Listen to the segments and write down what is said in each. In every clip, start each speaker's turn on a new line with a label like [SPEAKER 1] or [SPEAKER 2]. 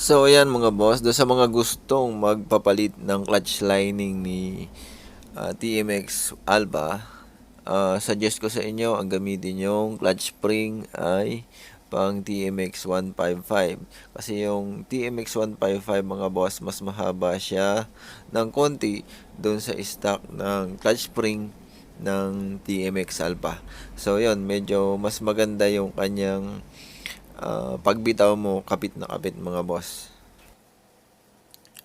[SPEAKER 1] So ayan mga boss, do sa mga gustong magpapalit ng clutch lining ni ah, TMX Alba, ah, suggest ko sa inyo ang gamitin yung clutch spring ay pang TMX 155 kasi yung TMX 155 mga boss mas mahaba siya ng konti doon sa stock ng clutch spring ng TMX Alpha. So yun, medyo mas maganda yung kanyang ah, pagbitaw mo kapit na kapit mga boss.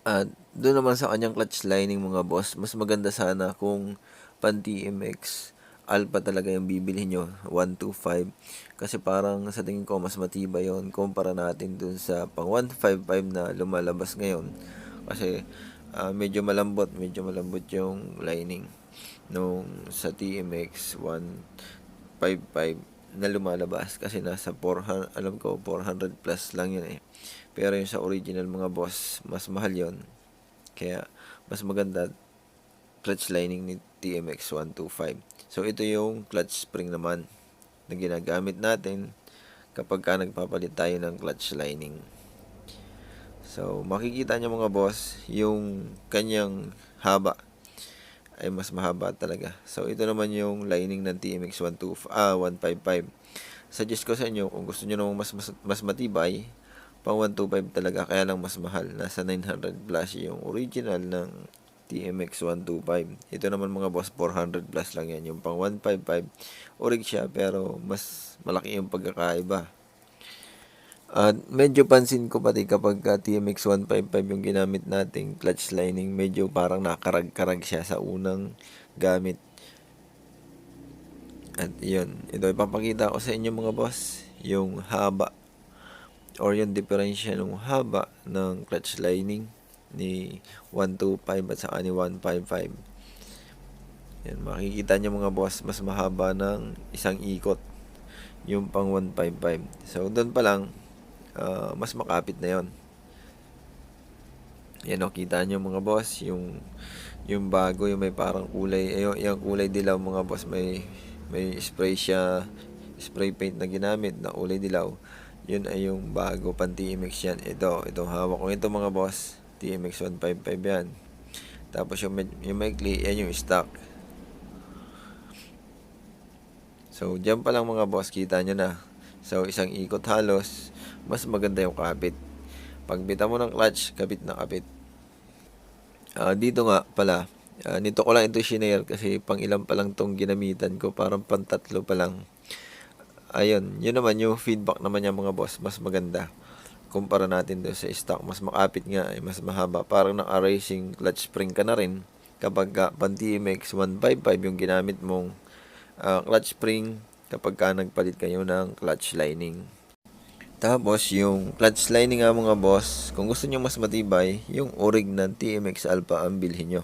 [SPEAKER 1] At doon naman sa kanyang clutch lining mga boss, mas maganda sana kung pan TMX Alpha talaga yung bibili nyo, 125. Kasi parang sa tingin ko mas matibay yon kumpara natin dun sa pang 155 na lumalabas ngayon. Kasi ah, medyo malambot, medyo malambot yung lining nung sa TMX 155 na lumalabas kasi nasa 400 alam ko 400 plus lang yun eh. Pero yung sa original mga boss mas mahal yon kaya mas maganda clutch lining ni TMX 125 so ito yung clutch spring naman na ginagamit natin kapag ka nagpapalit tayo ng clutch lining. So makikita nyo mga boss yung kanyang haba ay mas mahaba talaga. So ito naman yung lining ng TMX 125 ah 155. Suggest ko sa inyo kung gusto niyo namang mas, mas mas matibay, pang 125 talaga kaya lang mas mahal. Nasa 900 plus yung original ng TMX 125. Ito naman mga boss 400 plus lang yan. Yung pang 155 orig siya pero mas malaki yung pagkakaiba. At medyo pansin ko pati kapag ka TMX 155 yung ginamit nating clutch lining, medyo parang nakarag-karag siya sa unang gamit. At yun, ito ipapakita ko sa inyo mga boss, yung haba or yung diferensya ng haba ng clutch lining ni 125 at saka ni 155. Yan, makikita nyo mga boss, mas mahaba ng isang ikot yung pang 155. So, doon pa lang, ah, mas makapit na yon. Yan o, kita nyo mga boss, yung yung bago, yung may parang kulay, eh, yung, kulay dilaw mga boss, may may spray siya, spray paint na ginamit na kulay dilaw. Yun ay yung bago pan TMX yan. Ito, itong hawak ko ito mga boss, TMX 155 yan. Tapos yung, yung maikli, yan yung stock. So, dyan pa lang mga boss, kita nyo na. So, isang ikot halos, mas maganda yung kapit. Pag bita mo ng clutch, kapit na kapit. Ah, dito nga pala, ah, nito ko lang ito shinare kasi pang ilan pa lang tong ginamitan ko, parang pantatlo pa lang. Ayun, yun naman yung feedback naman niya mga boss, mas maganda. Kumpara natin doon sa stock, mas makapit nga, ay mas mahaba. Parang naka racing clutch spring ka na rin kapag ka pan TMX 155 yung ginamit mong ah, clutch spring kapag ka nagpalit kayo ng clutch lining. Tapos, yung clutch lining nga mga boss, kung gusto nyo mas matibay, yung orig ng TMX Alpha ang bilhin nyo.